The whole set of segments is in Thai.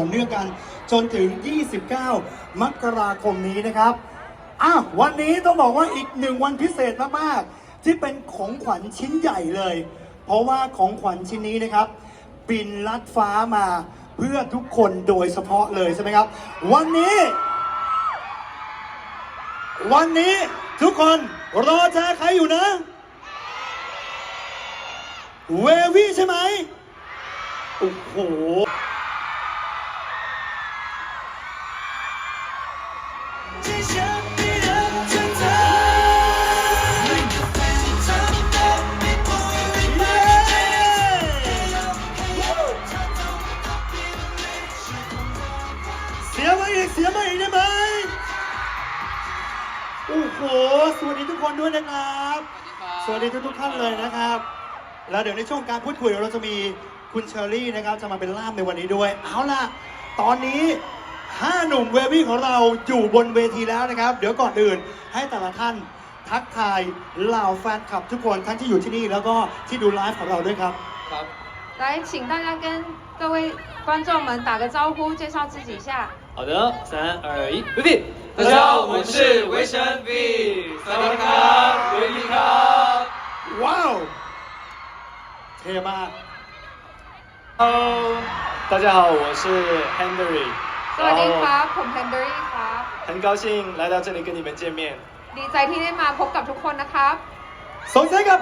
ต่อเนื่องกันจนถึง 29 มกราคมนี้นะครับ อ้าววันนี้ต้องบอกว่าอีกหนึ่งวันพิเศษมากๆ ที่เป็นของขวัญชิ้นใหญ่เลย เพราะว่าของขวัญชิ้นนี้นะครับ บินลัดฟ้ามาเพื่อทุกคนโดยเฉพาะเลยใช่ไหมครับ วันนี้ วันนี้ทุกคนรอจอใครอยู่นะ เววี่ใช่ไหมโอ้โห สวัสดีทุกคนด้วยนะครับ สวัสดีทุกทุกๆท่านเลยนะครับ แล้วเดี๋ยวในช่วงการพูดคุยเราจะมีคุณเชอรี่นะครับจะมาเป็นล่ามในวันนี้ด้วย เอาล่ะ ตอนนี้ห้าหนุ่มเววี่ของเราอยู่บนเวทีแล้วนะครับ เดี๋ยวก่อนอื่นให้แต่ละท่านทักทายเหล่าแฟนคลับทุกคนทั้งที่อยู่ที่นี่แล้วก็ที่ดูไลฟ์ของเราด้วยครับ ครับ 来，请大家跟各位观众们打个招呼，介绍自己一下。好的，三二一，V V，大家好，我们是维神 V，萨瓦迪卡，维迪卡。 ว้าว เท่มาก Hello，大家好，我是 Henry， สวัสดีค 然 รั 后 บ ผมแฮนเดอรี่ครับ 很高兴来到这里跟你们见面。 ดีใจที่ได้มาพบกับทุกคนนะครับ ส่งเสียงกับ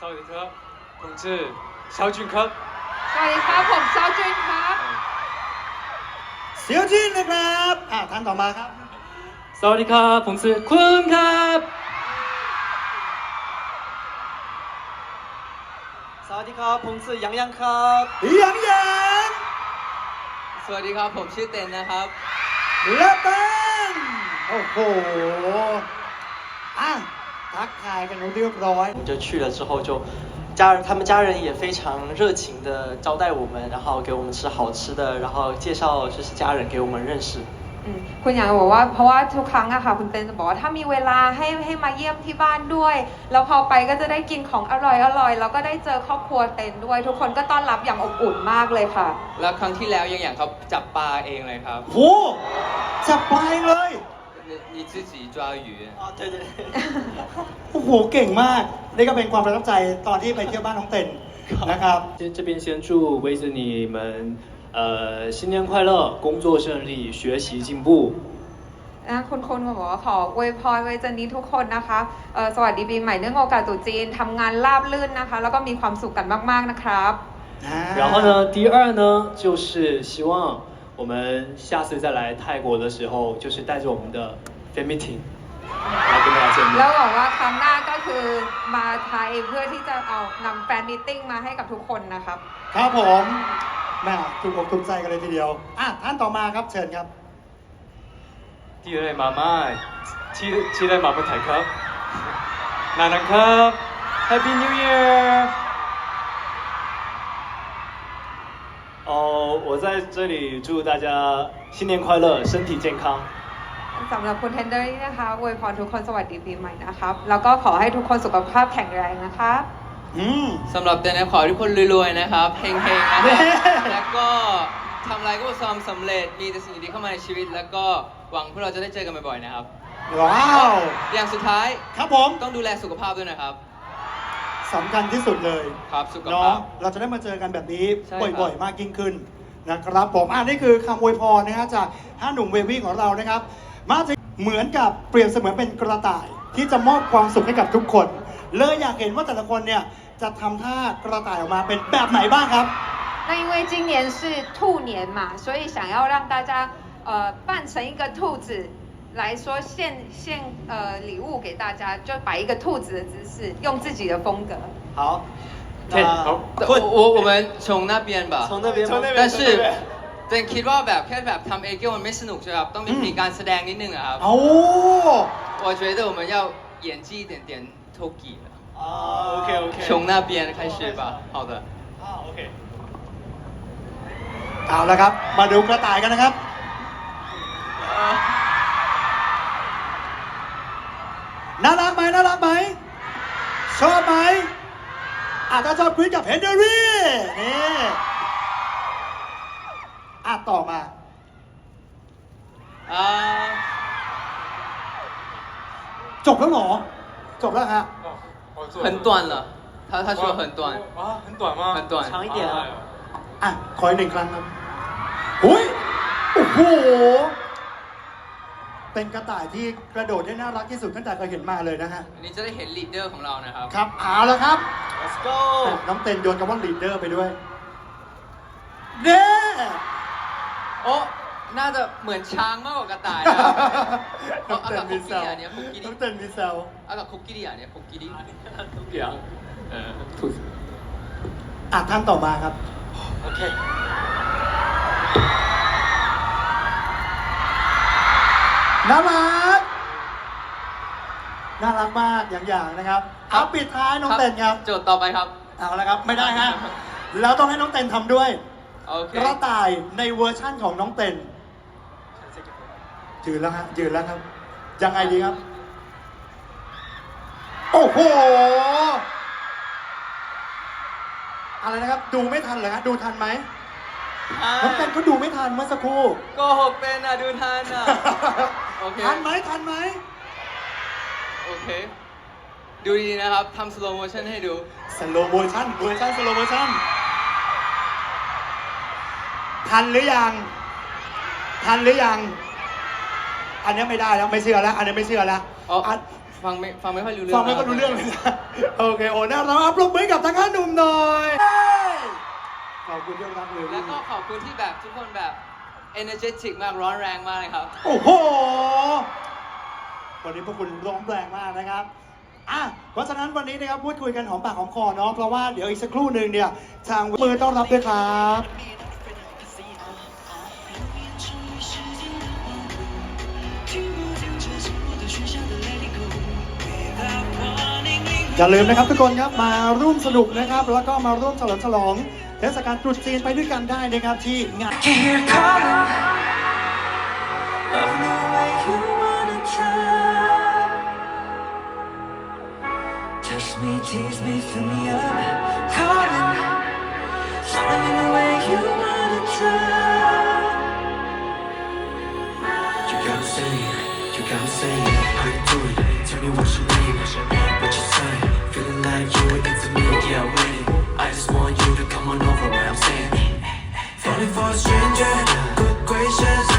สวัสดีครับ ผมชื่อชาจุนครับสวัสดีครับผมซาจุนครับเสียวจีนนะครับอะท่านต่อมาครับ สวัสดีครับผมชื่อคุณครับสวัสดีครับผมชื่อยังยังครับยังยังสวัสดีครับผมชื่อเต็นนะครับและเต้นโอ้โหอะ ทักทายกันเรียบร้อย 我们就去了之后就。家人，他们家人也非常热情的招待我们，然后给我们吃好吃的，然后介绍就是家人给我们认识。 อืมคุณอยากบอกว่าเพราะว่าทุกครั้งอะค่ะคุณเต้นจะบอกว่าถ้ามีเวลาให้ให้มาเยี่ยมที่บ้านด้วย แล้วพอไปก็จะได้กินของอร่อยอร่อยแล้วก็ได้เจอครอบครัวเต้นด้วย ทุกคนก็ต้อนรับอย่างอบอุ่นมากเลยค่ะ แล้วครั้งที่แล้วยังอย่างเขาจับปลาเองเลยครับ โห จับปลายเลย 你你自己抓鱼啊，对对对。 โอ้โห เก่งมาก นี่ก็เป็นความประทับใจตอนที่ไปเที่ยวบ้านน้องเต็นนะครับ 先这边先祝维子你们呃新年快乐，工作顺利，学习进步。 นะคุณคนบอกว่าขออวยพรไว้จันนี้ทุกคนนะคะเอ่อสวัสดีปีใหม่เนื่องโอกาสตรุษจีนทำงานราบรื่นนะคะ แล้วก็มีความสุขกันมาก ๆ นะครับ 然后呢，第二呢，就是希望 我们下次再来泰国的时候，就是带着我们的 fan meeting 来跟大家见 แล้ว 面。 บอกว่าครั้งหน้าก็คือมาไทยเพื่อที่จะเอานำแฟนมิทติ้งมาให้กับทุกคนนะครับ ครับผมแม่ถูกอกถูกใจกันเลยทีเดียว อ่ะ ท่านต่อมาครับ เชิญครับ 第二位妈妈，期期待马布台ครับนานังครับ Happy New Year！ 我在这里祝大家新年快乐，身体健康。 สำหรับคุณเทนเดอรี่นะคะอวยพรทุกคนสวัสดีปีใหม่นะครับ แล้วก็ขอให้ทุกคนสุขภาพแข็งแรงนะครับ อืม สำหรับเต็นนะขอให้ทุกคนรวยๆนะครับเฮงๆนะครับ เย้ แล้วก็ทำอะไรก็ประสบความสำเร็จมีแต่สิ่งดีๆเข้ามาในชีวิต แล้วก็หวังพวกเราจะได้เจอกันบ่อยๆนะครับ ว้าว อย่างสุดท้าย ครับผม ต้องดูแลสุขภาพด้วยนะครับ สำคัญที่สุดเลย ครับสุข เนาะ ภาพ เราจะได้มาเจอกันแบบนี้ ใช่ครับ บ่อยๆ มากยิ่งขึ้น นะครับผมอ่านี่คือคำอวยพรนะฮะจากห้าหนุ่มเววี่ของเรานะครับ มาถึงเหมือนกับเปรียบเสมือนเป็นกระต่าย ที่จะมอบความสุขให้กับทุกคน เลยอยากเห็นว่าแต่ละคนเนี่ยจะทำท่ากระต่ายออกมาเป็นแบบไหนบ้างครับ 那因为今年是兔年嘛，所以想要让大家呃扮成一个兔子来说献献呃礼物给大家，就摆一个兔子的姿势，用自己的风格。好， 好我我我们从那边吧从那边吗？但是เต็นคิดว่าแบบแค่แบบทำเองก็มันไม่สนุกใช่ไหมครับต้องมีการแสดงนิดนึงอะครับ เอา 我觉得我们要演技一点点 t o k i 啊，OK OK。从那边开始吧。好的。啊，OK。 เอาละครับ มาดูกระต่ายกันนะครับ น่ารักไหมน่ารักไหมชอบไหม อ่ะถ้าชอบคุยกับเฮนเดอรี่นี่อ่ะต่อมา อ่า จบแล้วเหรอ จบแล้วฮะ 很短了他他说很短啊，很短吗？很短长一点啊。 อ่ะ ขออีกหนึ่งครั้งครับหุยโอ้โห เป็นกระต่ายที่กระโดดได้น่ารักที่สุดตั้งแต่เคยเห็นมาเลยนะฮะ อันนี้จะได้เห็นลีดเดอร์ของเรานะครับ ครับเอาแล้วครับ Let's go อะน้องเต็นโยนคำว่าลีดเดอร์ไปด้วยเน่โอ้น่าจะเหมือนช้างมากกว่ากระต่ายนะครับน้องเต็นมีแซวเอากับคุกกี้อันเนี้ยคุกกี้น้องเต็นมีแซวเอากับคุกกี้ดีอะเนี่ยคุกกี้ดีทุกอย่างเอ่อ兔子อะท่านต่อมาครับ OK， น่ารัก น่ารักมากอย่างๆนะครับเอาปิดท้ายน้องเต็นครับ โจทย์ต่อไปครับ เอาละครับไม่ได้ฮะแล้วต้องให้น้องเต็นทำด้วยโอเคกระต่ายในเวอร์ชั่นของน้องเต็นยืนแล้วฮะยืนแล้วครับยังไงดีครับ โอ้โหอะไรนะครับ ดูไม่ทันเหรอฮะดูทันไหมน้องเต็นเขาดูไม่ทันเมื่อสักครู่โกหกเป็นอะ ดูทันอะ โอเค ทันไหมทันไหมโอเค ดูดีๆนะครับทำ slow motion ให้ดู สโลโมชั่นเวอร์ชันสโลโมชั่นทันหรือยัง ทันหรือยัง อันนี้ไม่ได้แล้วไม่เชื่อแล้ว อันนี้ไม่เชื่อแล้วอ๋ออัน ฟังไม่ฟังไม่ค่อยรู้เรื่องฟังไม่ก็รู้เรื่องเลยนะโอเคโอ้น่ารักอะปรบมือให้กับทั้งห้าหนุ่มหน่อย ขอบคุณที่รักเลย แล้วก็ขอบคุณที่แบบทุกคนแบบ energetic มากร้อนแรงมากเลยครับ โอ้โห วันนี้พวกคุณร้องแรงมากนะครับ อะ เพราะฉะนั้นวันนี้นะครับพูดคุยกันหอมปากหอมคอเนาะ เพราะว่าเดี๋ยวอีกสักครู่หนึ่งเนี่ย ทางมือต้อนรับด้วยครับ อย่าลืมนะครับทุกคนครับมาร่วมสนุกนะครับ แล้วก็มาร่วมเฉลิมฉลอง เทศกาลตรุษจีนไปด้วยกันได้นะครับที่งาน Dear calling. Love the way you wanna try. Touch me, tease me, fill me up. Calling. Something in the way you wanna try. You gotta say it, you gotta say it. How you do it? Tell me what's your name, what you say. Feeling like you were into me, yeah, I'm ready. I just want you Falling for a stranger, good gracious.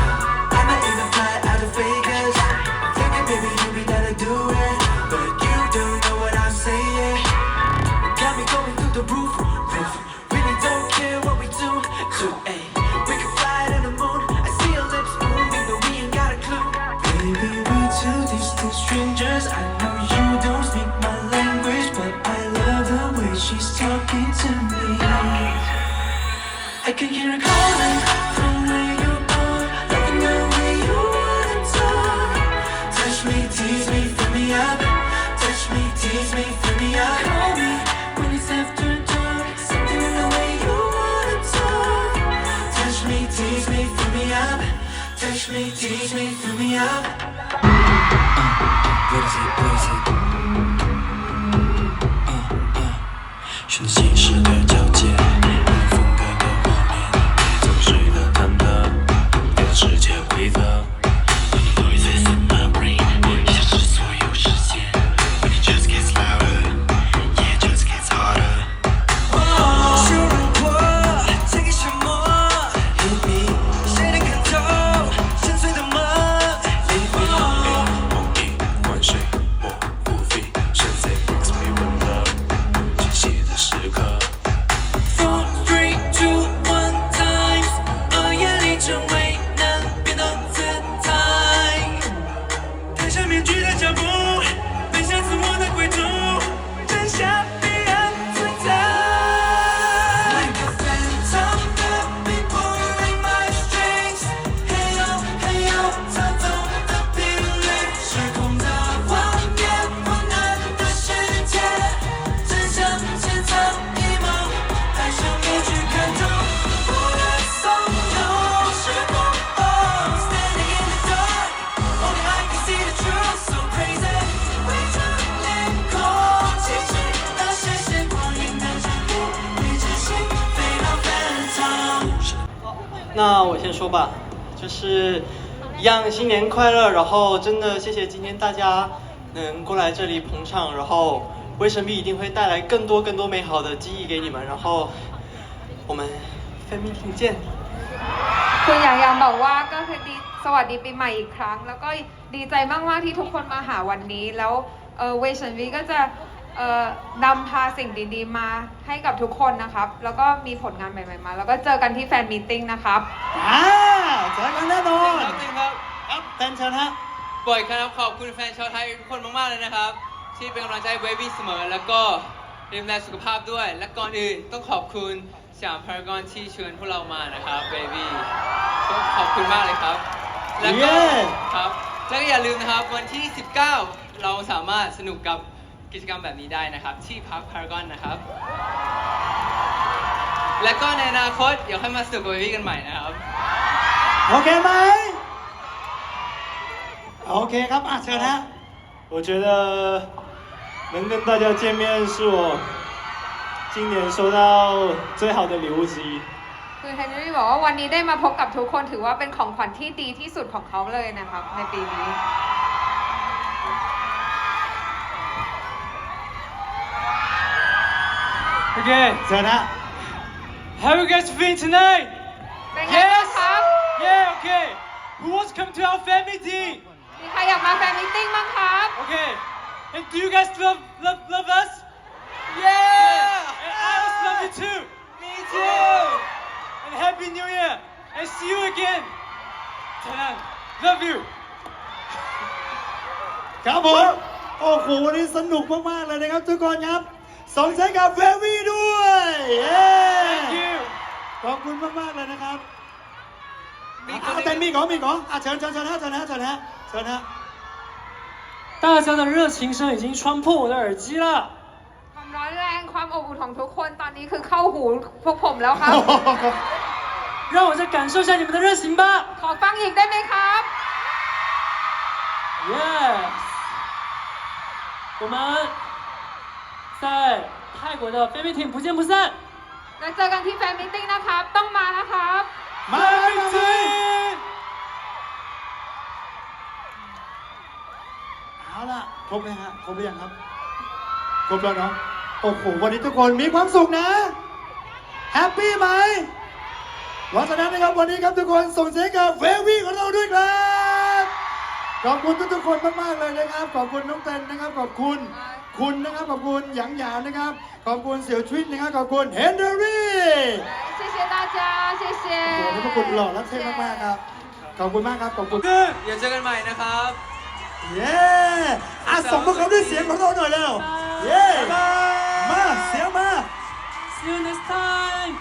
Touch me, tease me, fill me up. What is it? What is it? 是你心事的 那我先说吧，就是一样新年快乐，然后真的谢谢今天大家能过来这里捧场，然后威神币一定会带来更多更多美好的记忆给你们，然后我们 fan meeting 见。 คืออย่างยังบอกว่าก็คือดีสวัสดีปีใหม่อีกครั้ง แล้วก็ดีใจมาก ๆ ที่ทุกคนมาหาวันนี้ แล้วเออเวชันวีก็จะเอ่อ นำพาสิ่งดีๆ มาให้กับทุกคนนะครับ แล้วก็มีผลงานใหม่ๆมา แล้วก็เจอกันที่แฟนมีตติ้งนะครับ อ่าเจอกันแน่นอนครับจริงครับครับแฟนเชิญฮะ บ่อยครับขอบคุณแฟนชาวไทยทุกคนมากๆเลยนะครับ ที่เป็นกำลังใจให้เวบี้เสมอ แล้วก็ดูแลสุขภาพด้วย และก่อนอื่นต้องขอบคุณสยามพารากอนที่เชิญพวกเรามานะครับเบบี้ต้องขอบคุณมากเลยครับ แล้วก็เย้ ครับแล้วก็อย่าลืมนะครับวันที่ 19 เราสามารถสนุกกับ กิจกรรมแบบนี้ได้นะครับ ที่พักพารากอนนะครับ และก็ในอนาคตเดี๋ยวค่อยมาสนุกกับเบบี้กันใหม่นะครับ โอเคไหมโอเคครับอ่ะเชิญฮะ 我觉得能跟大家见面是我今年收到最好的礼物之一。 คือเฮนรี่บอกว่าวันนี้ได้มาพบกับทุกคนถือว่าเป็นของขวัญที่ดีที่สุดของเขาเลยนะครับ ในปีนี้ Okay, เชิญฮะ how you guys feeling tonight? เป็นไงบ้างครับ Yeah, okay. Who wants to come to our fan meeting? มีใครอยากมาแฟนมิทติ้งบ้างครับ Okay. And do you guys love love love us? Yeah! And I also love you too. Me too! And happy new year. And see you again. Tanan, love you. ครับผม โอ้โห วันนี้สนุกมาก ๆ เลยนะครับทุกคนครับ ส่งเสียงกับเววี่ด้วยเย้ Thank you. ขอบคุณมาก ๆ เลยนะครับ มีคน อ่ะแต่มีก่อนมีก่อนอ่ะเชิญเชิญเชิญฮะเชิญฮะเชิญฮะเชิญฮะ 大家的热情声已经穿破我的耳机了。 ความร้อนแรงความอบอุ่นของทุกคนตอนนี้คือเข้าหูพวกผมแล้วครับ 让我再感受一下你们的热情吧。 ขอฟังอีกได้ไหมครับ Yes，我们 在泰国的飞飞艇不见不散。 แล้วเจอกันที่แฟนมิทติ้งนะครับ ต้องมานะครับ มาเลยมาเลย เอาล่ะ ครบไหมฮะ ครบหรือยังครับ ครบแล้วเนาะ โอ้โห วันนี้ทุกคนมีความสุขนะ แฮปปี้ไหมเพราะฉะนั้นนะครับวันนี้ครับทุกคนส่งเสียงกับเววี่ของเราด้วยครับ ขอบคุณทุกๆคนมากๆเลยนะครับ ขอบคุณน้องเต้นนะครับ ขอบคุณ คุณนะครับ ขอบคุณหยางหยางนะครับ ขอบคุณเสี่ยวทวิตนะครับ ขอบคุณเฮนเดอรี่ 谢谢大家谢谢 โอ้โหนี่พวกคุณหล่อและเท่มากๆครับ ขอบคุณมากครับ ขอบคุณ เดี๋ยวเจอกันใหม่นะครับ เย้อ่ะส่งพวกเขาด้วยเสียงของเราหน่อยเร็ว เย้มาเสียงมา See you next time.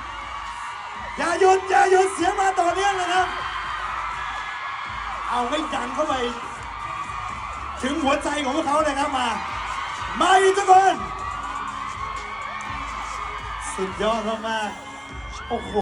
อย่าหยุดอย่าหยุดเสียงมาต่อเนื่องเลยนะ เอาไม่ดังเข้าไป ถึงหัวใจของพวกเขาเลยครับมา มาอีกทุกคน สุดยอดมากๆโอ้โห